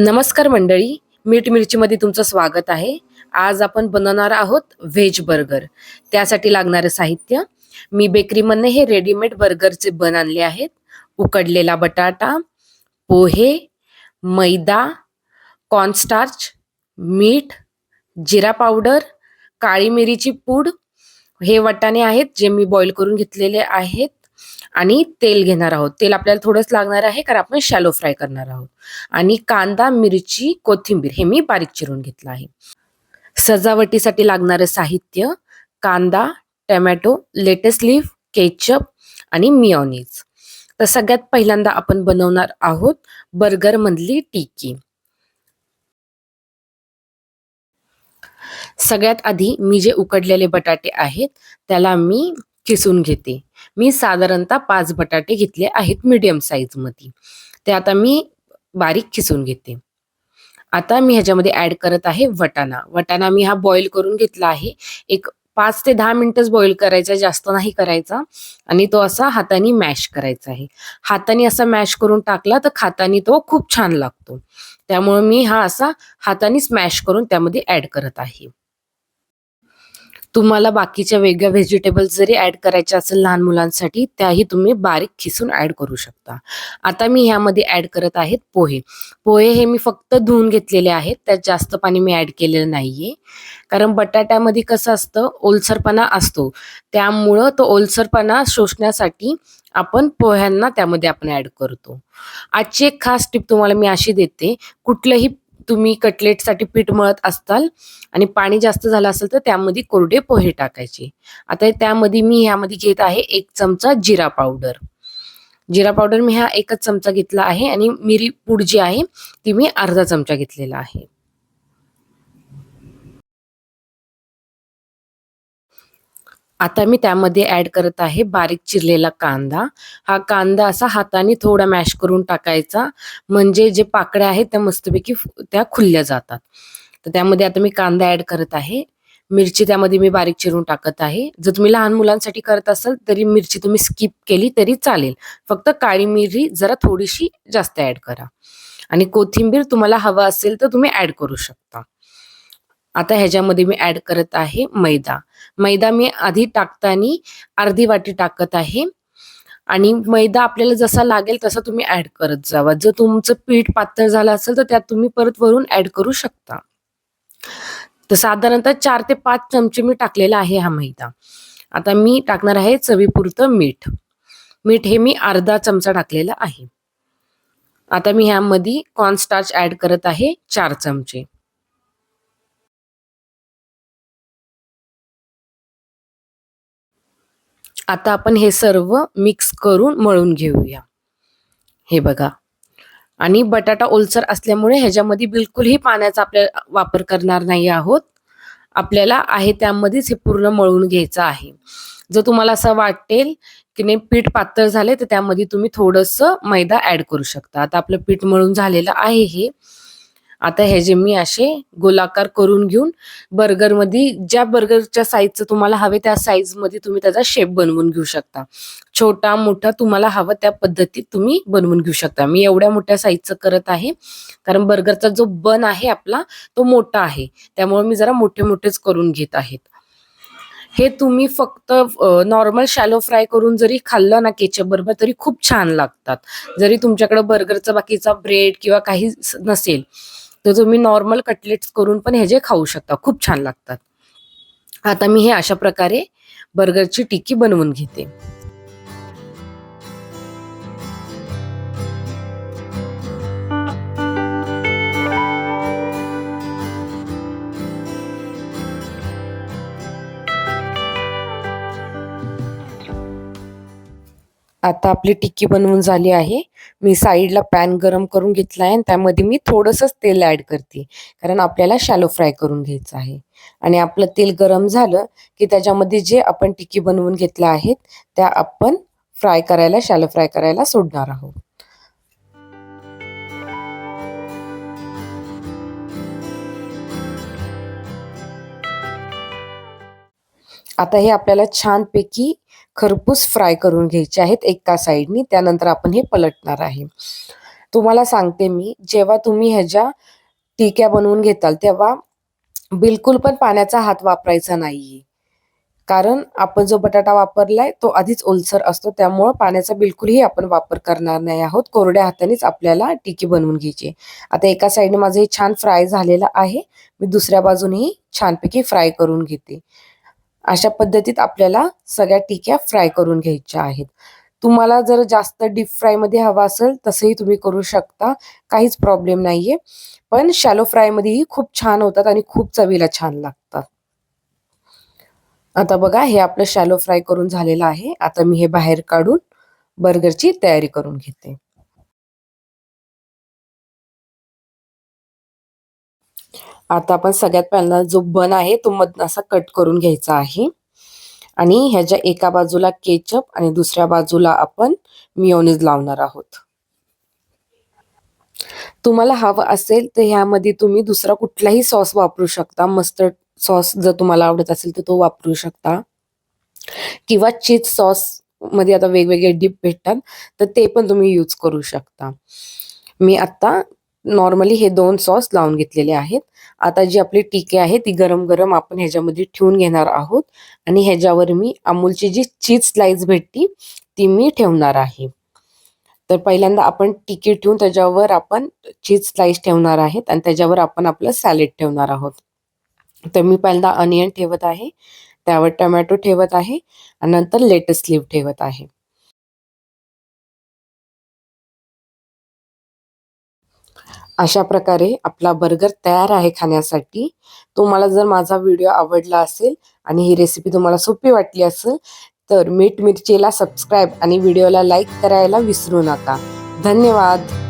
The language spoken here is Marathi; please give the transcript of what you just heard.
नमस्कार मंडळी मीठ मिरचीमध्ये तुमचं स्वागत आहे. आज आपण बनवणार आहोत व्हेज बर्गर. त्यासाठी लागणारं साहित्य मी बेकरीमधनं हे रेडीमेड बर्गरचे बन आणले आहेत. उकडलेला बटाटा पोहे मैदा कॉर्नस्टार्च मीठ जिरा पावडर काळी मिरीची पूड. हे वाटाणे आहेत जे मी बॉईल करून घेतलेले आहेत. आणि तेल घेणार आहोत. तेल आपल्याला थोडंच लागणार आहे कारण आपण शॅलो फ्राय करणार आहोत. आणि कांदा मिरची कोथिंबीर हे मी बारीक चिरून घेतलं आहे. सजावटीसाठी लागणारं साहित्य कांदा टमॅटो लेटेस्ट लीफ केचप आणि मिओनीज तर सगळ्यात पहिल्यांदा आपण बनवणार आहोत बर्गर मधली टिकी सगळ्यात आधी मी जे उकडलेले बटाटे आहेत त्याला मी किसून घेते. मी साधारणतः पाच बटाटे घेतले आहेत मीडियम साईजमध्ये ते आता मी बारीक खिसून घेते. आता मी ह्याच्यामध्ये ऍड करत आहे वटाणा. वटाणा मी हा बॉईल करून घेतला आहे. एक पाच ते दहा मिनिटच बॉईल करायचा जास्त नाही करायचा. आणि तो असा हाताने मॅश करायचा आहे. हाताने असा मॅश करून टाकला तर खातानी तो खूप छान लागतो. त्यामुळे मी हा असा हाताने स्मॅश करून त्यामध्ये ऍड करत आहे. तुम्हाला बाकीच्या वेगळ्या व्हेजिटेबल्स जरी ऍड करायच्या असेल लहान मुलांसाठी त्याही तुम्ही बारीक खिसून ऍड करू शकता. आता मी ह्यामध्ये ऍड करत आहेत पोहे. पोहे हे मी फक्त धुवून घेतलेले आहेत. त्यात जास्त पाणी मी ऍड केलेलं नाहीये. कारण बटाट्यामध्ये कसं असतं ओलसरपणा असतो. त्यामुळं तो ओलसरपणा शोषण्यासाठी आपण पोह्यांना त्यामध्ये आपण ऍड करतो. आजची एक खास टिप तुम्हाला मी अशी देते. कुठलंही तुम्ही कटलेटसाठी पीठ मळत असताल आणि पाणी जास्त झालं असेल तर त्यामध्ये कोरडे पोहे टाकायचे. आता त्यामध्ये मी ह्यामध्ये घेत आहे एक चमचा जिरा पावडर. जिरा पावडर मी हा एकच चमचा घेतला आहे आणि मिरी पूड जी आहे ती मी अर्धा चमचा घेतलेला आहे. आता मी त्यामध्ये ऍड करत आहे बारीक चिरलेला कांदा. हा कांदा असा हाताने थोडा मॅश करून टाकायचा. म्हणजे जे पाकड्या आहेत त्या मस्तपैकी त्या खुलल्या जातात. तर त्यामध्ये आता मी कांदा ऍड करत आहे. मिरची त्यामध्ये मी बारीक चिरून टाकत आहे. जर तुम्ही लहान मुलांसाठी करत असाल तरी मिरची तुम्ही स्किप केली तरी चालेल. फक्त काळी मिरी जरा थोडीशी जास्त ऍड करा. आणि कोथिंबीर तुम्हाला हवा असेल तर तुम्ही ऍड करू शकता. आता ह्याच्यामध्ये मी ऍड करत आहे मैदा. मैदा मी आधी टाकताना अर्धी वाटी टाकत आहे. आणि मैदा आपल्याला जसा लागेल तसा तुम्ही ऍड करत जावा. जर तुमचं पीठ पातळ झालं असेल तर त्यात तुम्ही परत वरून ऍड करू शकता. तर साधारणतः चार ते पाच चमचे मी टाकलेला आहे हा मैदा. आता मी टाकणार आहे चवीपुरतं मीठ. मीठ हे मी अर्धा चमचा टाकलेला आहे. आता मी ह्यामध्ये कॉर्नस्टार्च ऍड करत आहे चार चमचे. आता आपण हे सर्व मिक्स करून मळून घेऊया. हे बघा. आणि बटाटा ओलसर असल्यामुळे ह्याच्यामध्ये बिलकुलही पाण्याचा आपल्या वापर करणार नाही आहोत. आपल्याला आहे त्यामध्येच हे पूर्ण मळून घ्यायचं आहे. जर तुम्हाला असं वाटेल की नाही पीठ पातळ झाले तर त्यामध्ये तुम्ही थोडंसं मैदा ऍड करू शकता. आता आपलं पीठ मळून झालेलं आहे हे. आता हे जे मी असे गोलाकार करून घेऊन बर्गरमध्ये ज्या बर्गरच्या साईजचं तुम्हाला हवे त्या साईजमध्ये तुम्ही त्याचा शेप बनवून घेऊ शकता. छोटा मोठा तुम्हाला हवं त्या पद्धतीत तुम्ही बनवून घेऊ शकता. मी एवढ्या मोठ्या साईजचं करत आहे. कारण बर्गरचा जो बन आहे आपला तो मोठा आहे. त्यामुळे मी जरा मोठे मोठेच करून घेत आहेत. हे तुम्ही फक्त नॉर्मल शॅलो फ्राय करून जरी खाल्लं ना केचप बरोबर तरी खूप छान लागतात. जरी तुमच्याकडे बर्गरचा बाकीचा ब्रेड किंवा काही नसेल. तर तुम्ही नॉर्मल कटलेट्स करून पण ह्याचे खाऊ शकता. खूप छान लागतात. आता मी हे अशा प्रकारे बर्गरची टिक्की बनवून घेते. आता आपली टिक्की बनवून झाली आहे. मी साईडला पॅन गरम करून घेतला आहे आणि त्यामध्ये मी थोडंसंच तेल ॲड करते. कारण आपल्याला शॅलो फ्राय करून घ्यायचं आहे. आणि आपलं तेल गरम झालं की त्याच्यामध्ये जे आपण टिक्की बनवून घेतल्या आहेत त्या आपण फ्राय करायला शॅलो फ्राय करायला सोडणार आहोत. आता हे आपल्याला छानपैकी खरपूस फ्राय करून घ्यायचे आहेत एका साईडनी. त्यानंतर आपण हे पलटणार आहे. तुम्हाला सांगते मी जेव्हा तुम्ही ह्याच्या टिक्या बनवून घेताल तेव्हा बिलकुल पण पाण्याचा हात वापरायचा नाहीये. कारण आपण जो बटाटा वापरलाय तो आधीच ओलसर असतो. त्यामुळं पाण्याचा बिलकुलही आपण वापर करणार नाही आहोत. कोरड्या हातानेच आपल्याला टिकी बनवून घ्यायची. आता एका साईडने माझं हे छान फ्राय झालेलं आहे. मी दुसऱ्या बाजूनेही छानपैकी फ्राय करून घेते. अशा पद्धतीत आपल्याला सगळ्या टिक्या फ्राय करून घ्यायच्या आहेत. तुम्हाला जर जास्त डीप फ्रायमध्ये हवा असेल तसंही तुम्ही करू शकता. काहीच प्रॉब्लेम नाहीये. पण शॅलो फ्रायमध्येही खूप छान होतात आणि खूप चवीला छान लागतात. आता बघा हे आपलं शॅलो फ्राय करून झालेलं आहे. आता मी हे बाहेर काढून बर्गरची तयारी करून घेते. आता आपण सगळ्यात पहिल्यांदा जो बन आहे तो मधनं असा कट करून घ्यायचा आहे. आणि ह्याच्या एका बाजूला केचप आणि दुसऱ्या बाजूला आपण मिओनीज लावणार आहोत. तुम्हाला हवं असेल तर ह्यामध्ये तुम्ही दुसरा कुठलाही सॉस वापरू शकता. मस्टर्ड सॉस जर तुम्हाला आवडत असेल तर तो वापरू शकता. किंवा चीज सॉसमध्ये आता वेगवेगळे डिप भेटतात तर ते पण तुम्ही यूज करू शकता. मी आता नॉर्मली हे दोन सॉस लावून घेतलेले आहेत. आता जी आपली टिके आहे ती गरम गरम आपण ह्याच्यामध्ये ठेवून घेणार आहोत. आणि ह्याच्यावर मी अमूलची जी चीज स्लाइस भेटती ती मी ठेवणार आहे. तर पहिल्यांदा आपण टिके ठेवून त्याच्यावर आपण चीज स्लाइस ठेवणार आहेत आणि त्याच्यावर आपण आपलं सॅलेड ठेवणार आहोत. तर मी पहिल्यांदा अनियन ठेवत आहे त्यावर टोमॅटो ठेवत आहे आणि नंतर लेटस लिव्ह ठेवत आहे. अशा प्रकारे आपला बर्गर तयार आहे खाण्यासाठी. तुम्हाला जर माझा व्हिडिओ आवडला असेल आणि ही रेसिपी तुम्हाला सोपी वाटली असेल तर मीठ मिरचीला सबस्क्राईब आणि व्हिडिओला लाईक करायला विसरू नका. धन्यवाद.